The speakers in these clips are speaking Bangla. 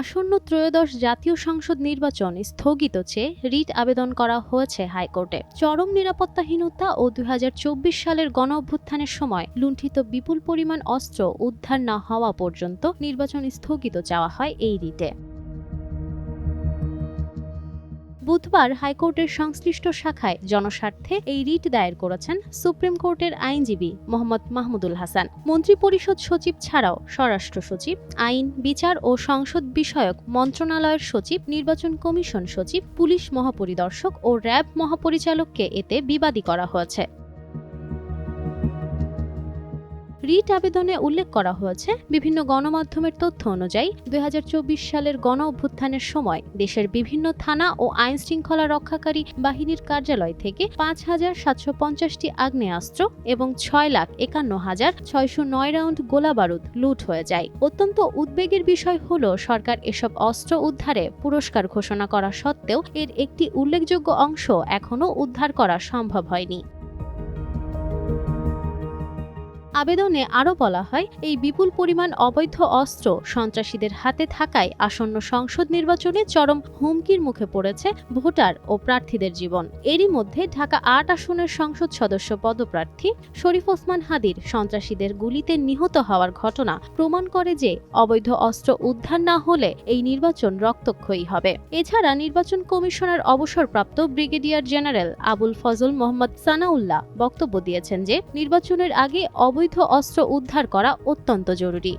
আসন্ন ত্রয়োদশ জাতীয় সংসদ নির্বাচন স্থগিত চেয়ে রিট আবেদন করা হয়েছে হাইকোর্টে। চরম নিরাপত্তাহীনতা ও দু হাজার চব্বিশ সালের গণ অভ্যুত্থানের সময় লুণ্ঠিত বিপুল পরিমাণ অস্ত্র উদ্ধার না হওয়া পর্যন্ত নির্বাচন স্থগিত চাওয়া হয় এই রিটে। বুধবার হাইকোর্টের সংশ্লিষ্ট শাখায় জনস্বার্থে এই রিট দায়ের করেছেন সুপ্রিম কোর্টের আইনজীবী মোহাম্মদ মাহমুদুল হাসান। মন্ত্রিপরিষদ সচিব ছাড়াও স্বরাষ্ট্র সচিব, আইন, বিচার ও সংসদ বিষয়ক মন্ত্রণালয়ের সচিব, নির্বাচন কমিশন সচিব, পুলিশ মহাপরিদর্শক ও র্যাব মহাপরিচালককে এতে বিবাদী করা হয়েছে। রিট আবেদনে উল্লেখ করা হয়েছে বিভিন্ন গণমাধ্যমের তথ্য অনুযায়ী দু হাজার চব্বিশ সালের গণ অভ্যুত্থানের সময় দেশের বিভিন্ন থানা ও আইন শৃঙ্খলা রক্ষাকারী বাহিনীর কার্যালয় থেকে পাঁচ হাজার সাতশো পঞ্চাশটি আগ্নেয়াস্ত্র এবং ছয় লাখ একান্ন হাজার ছয়শো নয় রাউন্ড গোলাবারুদ লুট হয়ে যায়। অত্যন্ত উদ্বেগের বিষয় হল সরকার এসব অস্ত্র উদ্ধারে পুরস্কার ঘোষণা করা সত্ত্বেও এর একটি উল্লেখযোগ্য অংশ এখনও উদ্ধার করা সম্ভব হয়নি। আবেদনে আরও বলা হয়, এই বিপুল পরিমাণ অবৈধ অস্ত্র সন্ত্রাসীদের হাতে থাকায় আসন্ন সংসদ নির্বাচনে চরম হুমকির মুখে পড়েছে ভোটার ও প্রার্থীদের জীবন। এরই মধ্যে ঢাকা আট আসনের সংসদ সদস্য পদপ্রার্থী শরীফ ওসমান হাদির সন্ত্রাসীদের গুলিতে নিহত হওয়ার ঘটনা প্রমাণ করে যে অবৈধ অস্ত্র উদ্ধার না হলে এই নির্বাচন রক্তক্ষয়ী হবে। এছাড়া নির্বাচন কমিশনার অবসরপ্রাপ্ত ব্রিগেডিয়ার জেনারেল আবুল ফজল মোহাম্মদ সানাউল্লাহ বক্তব্য দিয়েছেন যে, নির্বাচনের আগে অবৈধ অস্ত্র উদ্ধার করা অত্যন্ত জরুরি।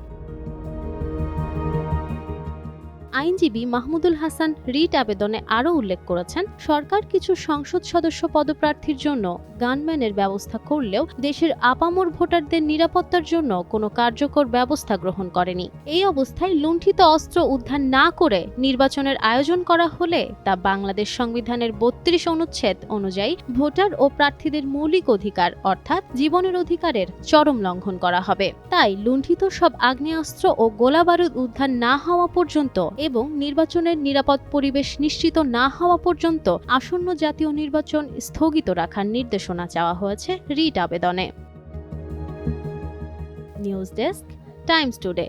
আইনজীবী মাহমুদুল হাসান রিট আবেদনে আরও উল্লেখ করেছেন, সরকার কিছু সংসদ সদস্য পদপ্রার্থীর জন্য গানম্যানের ব্যবস্থা করলেও দেশের আপামর ভোটারদের নিরাপত্তার জন্য কোনো কার্যকর ব্যবস্থা গ্রহণ করেনি। এই অবস্থায় লুণ্ঠিত অস্ত্র উদ্ধার না করে নির্বাচনের আয়োজন করা হলে তা বাংলাদেশ সংবিধানের বত্রিশ অনুচ্ছেদ অনুযায়ী ভোটার ও প্রার্থীদের মৌলিক অধিকার অর্থাৎ জীবনের অধিকারের চরম লঙ্ঘন করা হবে। তাই লুণ্ঠিত সব আগ্নেয়াস্ত্র ও গোলাবারুদ উদ্ধার না হওয়া পর্যন্ত এবং নির্বাচনের নিরাপদ পরিবেশ নিশ্চিত না হওয়া পর্যন্ত আসন্ন জাতীয় নির্বাচন স্থগিত রাখার নির্দেশনা চাওয়া হয়েছে রিট আবেদনে। News desk, Times today.